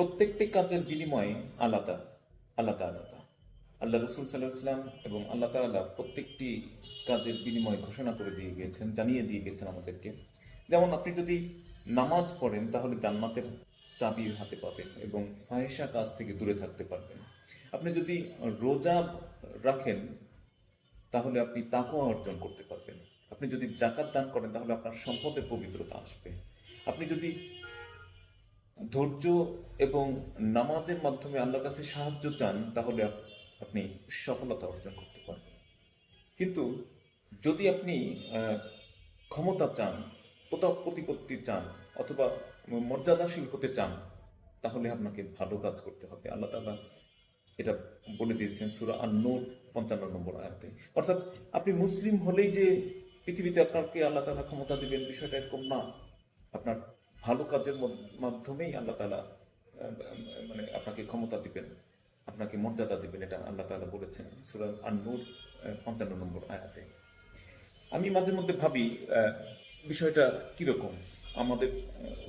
প্রত্যেকটি কাজের বিনিময়ে আলাদা আলাদা আলাদা। আল্লাহ রসুল সাল্লাহ ইসলাম এবং আল্লাহ তাআলা প্রত্যেকটি কাজের বিনিময় ঘোষণা করে দিয়ে গিয়েছেন, জানিয়ে দিয়ে গেছেন আমাদেরকে। যেমন আপনি যদি নামাজ পড়েন, তাহলে জান্নাতের চাবি হাতে পাবেন এবং ফাহেসা কাজ থেকে দূরে থাকতে পারবেন। আপনি যদি রোজা রাখেন, তাহলে আপনি তাকওয়া অর্জন করতে পারবেন। আপনি যদি জাকাত দান করেন, তাহলে আপনার সম্পদের পবিত্রতা আসবে। আপনি যদি ধৈর্য এবং নামাজের মাধ্যমে আল্লাহর কাছে সাহায্য চান, তাহলে আপনি সফলতা অর্জন করতে পারবেন। কিন্তু যদি আপনি ক্ষমতা চান প্রতাপ প্রতিপত্তি চান, অথবা মর্যাদাশীল হতে চান, তাহলে আপনাকে ভালো কাজ করতে হবে। আল্লাহ তালা এটা বলে দিয়েছেন সুরা আন নূর পঞ্চান্ন নম্বর আয়াতে। অর্থাৎ আপনি মুসলিম হলেই যে পৃথিবীতে আপনাকে আল্লাহ তাআলা ক্ষমতা দেবেন বিষয়টা এরকম না। আপনার ভালো কাজের মাধ্যমেই আল্লাহ আহ, মানে আপনাকে ক্ষমতা দিবেন আপনাকে মর্যাদা দিবেন এটা আল্লাহ তাআলা বলেছেন সুরা আন নূর আহ, পঞ্চান্ন নম্বর আয়াতে। আমি মাঝে মধ্যে ভাবি বিষয়টা কীরকম? আমাদের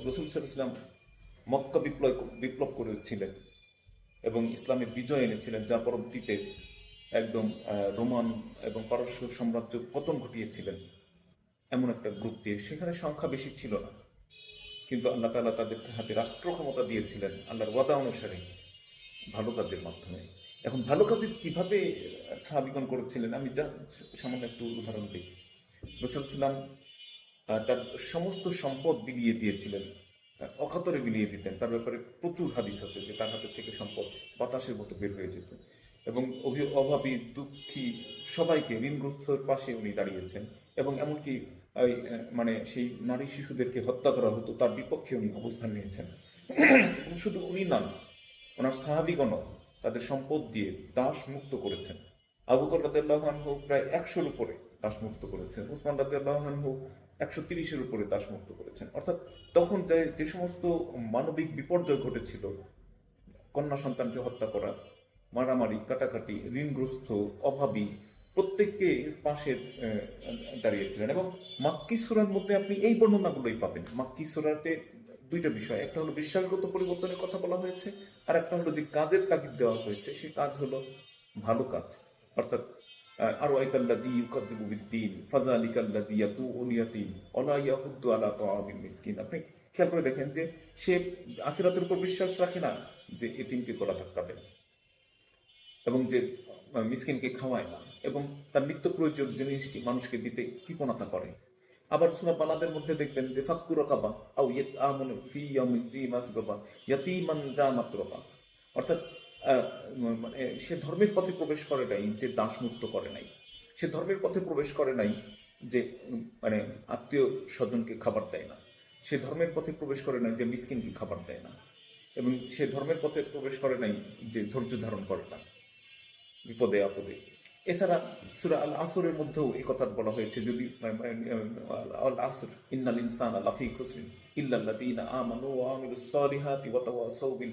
রসুল সাল্লাম মক্কা বিপ্লব বিপ্লব করেছিলেন এবং ইসলামের বিজয় এনেছিলেন যা পরবর্তীতে একদম রোমান এবং পারস্য সাম্রাজ্য পতন ঘটিয়েছিলেন। এমন একটা গ্রুপ দিয়ে সেখানে সংখ্যা বেশি ছিল না। কিন্তু আল্লাহ তালা তাদেরকে হাতে রাষ্ট্র ক্ষমতা দিয়েছিলেন আল্লাহর ওয়াদা অনুসারে ভালো কাজের মাধ্যমে। এখন ভালো কাজের কীভাবে সাহাবিগণ করেছিলেন? আমি যা, সামান্য একটু উদাহরণ দিই। রসুলাম তার সমস্ত সম্পদ বিলিয়ে দিয়েছিলেন অকাতরে বিলিয়ে দিতেন। তার ব্যাপারে প্রচুর হাদিস আছে যে তার হাতের থেকে সম্পদ বাতাসের মতো বের হয়ে যেত। এবং অভি- অভাবী, দুঃখী সবাইকে ঋণগ্রস্তর পাশে উনি দাঁড়িয়েছেন। এবং এমনকি মানে সেই নারী শিশুদেরকে হত্যা করা হতো, তার বিপক্ষে উনি অবস্থান নিয়েছেন। এবং শুধু উনি নন, ওনার সাহাবিগণও তাদের সম্পদ দিয়ে দাস মুক্ত করেছেন। আবু আনহু প্রায় একশোর উপরে দাস মুক্ত করেছেন, উসমান আনহু একশো তিরিশের উপরে দাস মুক্ত করেছেন। অর্থাৎ তখন যে যে সমস্ত মানবিক বিপর্যয় ঘটেছিল, কন্যা সন্তানকে হত্যা করা, মারামারি, কাটাকাটি, ঋণগ্রস্ত, অভাবী প্রত্যেককে পাশে দাঁড়িয়েছিলেন এবং মাক্কি সুরার মধ্যে আপনি এই বর্ণনাগুলোই পাবেন। মাক্কি সুরাতে দুইটা বিষয়, একটা হলো বিশ্বাসগত পরিবর্তনের কথা বলা হয়েছে আর একটা হলো যে কাজের তাগিদ দেওয়া হয়েছে সেই কাজ হলো ভালো কাজ। অর্থাৎ আরও আইতাল্লাজি ইউকাযিবু বিদ্দিন ফাযালিকাল্লাজি ইয়াদু উলিয়াতিন ওয়ালা ইয়াহুদ্দু আলা তাআমিল মিসকিন। আপনি খেয়াল করে দেখেন যে সে আখিরাতের উপর বিশ্বাস রাখে না যে এতিমকে গলা ধাক্কা দেয়। এবং যে মিসকিনকে খাওয়ায় না এবং তার নিত্য প্রয়োজন জিনিস কি মানুষকে দিতে কৃপণতা করে। আবার সুরা বালাদের মধ্যে দেখবেন যে ফাক্কু রকাবা আও ইয়েত আমন ফি জি মাসগাবা ইয়াতিমান যা মাত্রবা। অর্থাৎ মানে সে ধর্মের পথে প্রবেশ করে নাই যে দাসমুক্ত করে নাই। সে ধর্মের পথে প্রবেশ করে নাই যে মানে আত্মীয় স্বজনকে খাবার দেয় না। সে ধর্মের পথে প্রবেশ করে নাই যে মিসকিনকে খাবার দেয় না। এবং সে ধর্মের পথে প্রবেশ করে নাই যে ধৈর্য ধারণ করে না। বিপদে আপদে। এছাড়া সুরা আল আসরের মধ্যেও এই কথা বলা হয়েছে, যদি আল আসর ইন্নাল ইনসান লাফি খুসরিন ইল্লাল্লাযীনা আমানু ওয়া আমিলুস সালিহাতি ওয়া তাওয়াসাউ বিল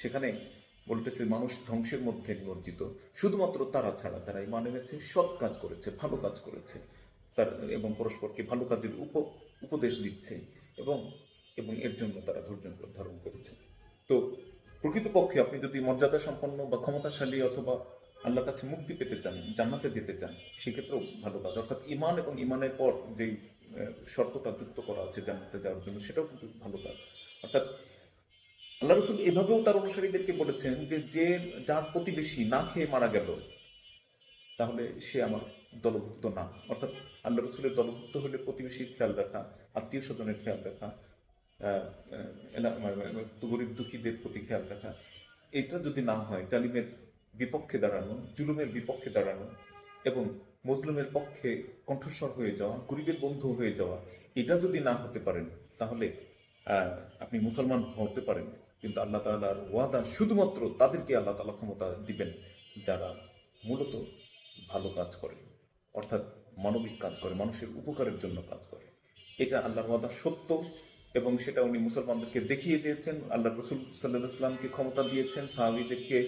সেখানে বলতেছে, মানুষ ধ্বংসের মধ্যে নিমজ্জিত। শুধুমাত্র তারা ছাড়া যারা ইমান এনেছে, সৎ কাজ করেছে, ভালো কাজ করেছে, তার, এবং পরস্পরকে ভালো কাজের উপ, উপদেশ দিচ্ছে এবং এবং এর জন্য তারা ধৈর্য ধারণ করেছে। তো প্রকৃতপক্ষে আপনি যদি মর্যাদা সম্পন্ন বা ক্ষমতাশালী অথবা আল্লাহর কাছে মুক্তি পেতে চান জান্নাতে যেতে চান সেক্ষেত্রেও ভালো কাজ। অর্থাৎ ইমান এবং ইমানের পর আহ, শর্তটা যুক্ত করা আছে জান্নাতে যাওয়ার জন্য সেটাও কিন্তু ভালো কাজ। অর্থাৎ আল্লাহ রসুল এভাবেও তার অনুসারীদেরকে বলেছেন যে যে যার প্রতিবেশী না খেয়ে মারা গেল তাহলে সে আমার দলভুক্ত না। অর্থাৎ আল্লাহ রসুলের দলভুক্ত হলে প্রতিবেশীর খেয়াল রাখা আত্মীয় স্বজনের খেয়াল রাখা এলা- মানে- মানে গরিব দুঃখীদের প্রতি খেয়াল রাখা। এটা যদি না হয়, জালিমের বিপক্ষে দাঁড়ানো, জুলুমের বিপক্ষে দাঁড়ানো এবং মজলুমের পক্ষে কণ্ঠস্বর হয়ে যাওয়া, গরিবের বন্ধু হয়ে যাওয়া, এটা যদি না হতে পারেন, তাহলে আপনি মুসলমান হতে পারেন। কিন্তু আল্লাহ তাআলার ওয়াদা শুধুমাত্র তাদেরকে আল্লাহ তাআলা ক্ষমতা দিবেন, যারা মূলত ভালো কাজ করে, অর্থাৎ মানবিক কাজ করে, মানুষের উপকারের জন্য কাজ করে। এটা আল্লাহর ওয়াদা সত্য। এবং সেটা উনি মুসলমানদেরকে দেখিয়ে দিয়েছেন, আল্লাহ রসুল সাল্লাহ ইসলামকে ক্ষমতা দিয়েছেন, সাহাবিদেরকে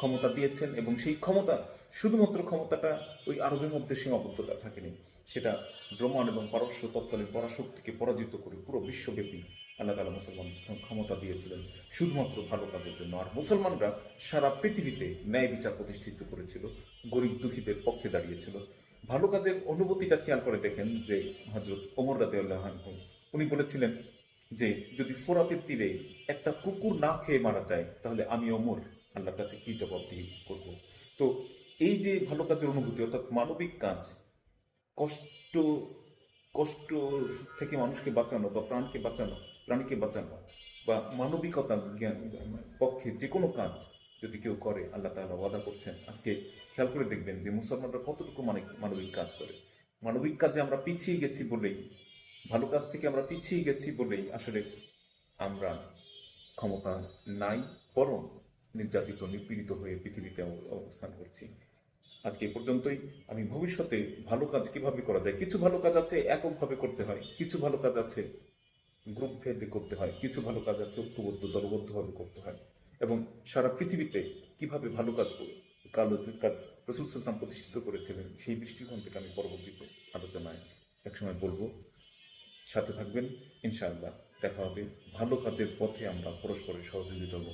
ক্ষমতা দিয়েছেন এবং সেই ক্ষমতা, শুধুমাত্র ক্ষমতাটা ওই আরবের মধ্যে সীমাবদ্ধতা থাকেনি, সেটা রোমান এবং পারস্য তৎকালীন পরাশক্তিকে পরাজিত করে পুরো বিশ্বব্যাপী আল্লাহ তালা মুসলমান ক্ষমতা দিয়েছিলেন, শুধুমাত্র ভালো কাজের জন্য। আর মুসলমানরা সারা পৃথিবীতে ন্যায় বিচার প্রতিষ্ঠিত করেছিল, গরিব দুঃখীদের পক্ষে দাঁড়িয়েছিল। ভালো কাজের অনুভূতিটা খেয়াল করে দেখেন যে হজরত ওমর রাতে আল্লাহ উনি বলেছিলেন যে যদি ফোরাতের তীরে একটা কুকুর না খেয়ে মারা যায়, তাহলে আমি অমর আল্লাহর কাছে কি জবাবদিহি করব? তো এই যে ভালো কাজের অনুভূতি, অর্থাৎ মানবিক কাজ, কষ্ট কষ্ট থেকে মানুষকে বাঁচানো বা প্রাণকে বাঁচানো, প্রাণীকে বাঁচানো বা মানবিকতা, জ্ঞান, পক্ষে যে কোনো কাজ যদি কেউ করে, আল্লাহ তাআলা ওয়াদা করছেন। আজকে খেয়াল করে দেখবেন যে মুসলমানরা কতটুকু মানে মানবিক কাজ করে। মানবিক কাজে আমরা পিছিয়ে গেছি বলেই ভালো কাজ থেকে আমরা পিছিয়ে গেছি বলেই আসলে আমরা ক্ষমতা নাই, বরং নির্যাতিত, নিপীড়িত হয়ে পৃথিবীতে অবস্থান করছি। আজকে পর্যন্তই। আমি ভবিষ্যতে ভালো কাজ কীভাবে করা যায়? কিছু ভালো কাজ আছে, এককভাবে করতে হয়। কিছু ভালো কাজ আছে, গ্রুপ ভেদে করতে হয়। কিছু ভালো কাজ আছে, ঐক্যবদ্ধ, দলবদ্ধভাবে করতে হয়। এবং সারা পৃথিবীতে কীভাবে ভালো কাজ করব কালো কাজ রসুল সুলতান প্রতিষ্ঠিত করেছিলেন, সেই দৃষ্টিকোণ থেকে আমি পরবর্তীতে আলোচনায় একসময় বলব সাথে থাকবেন। ইনশাআল্লাহ দেখা হবে। ভালো কাজের পথে আমরা পরস্পরের সহযোগিতা হব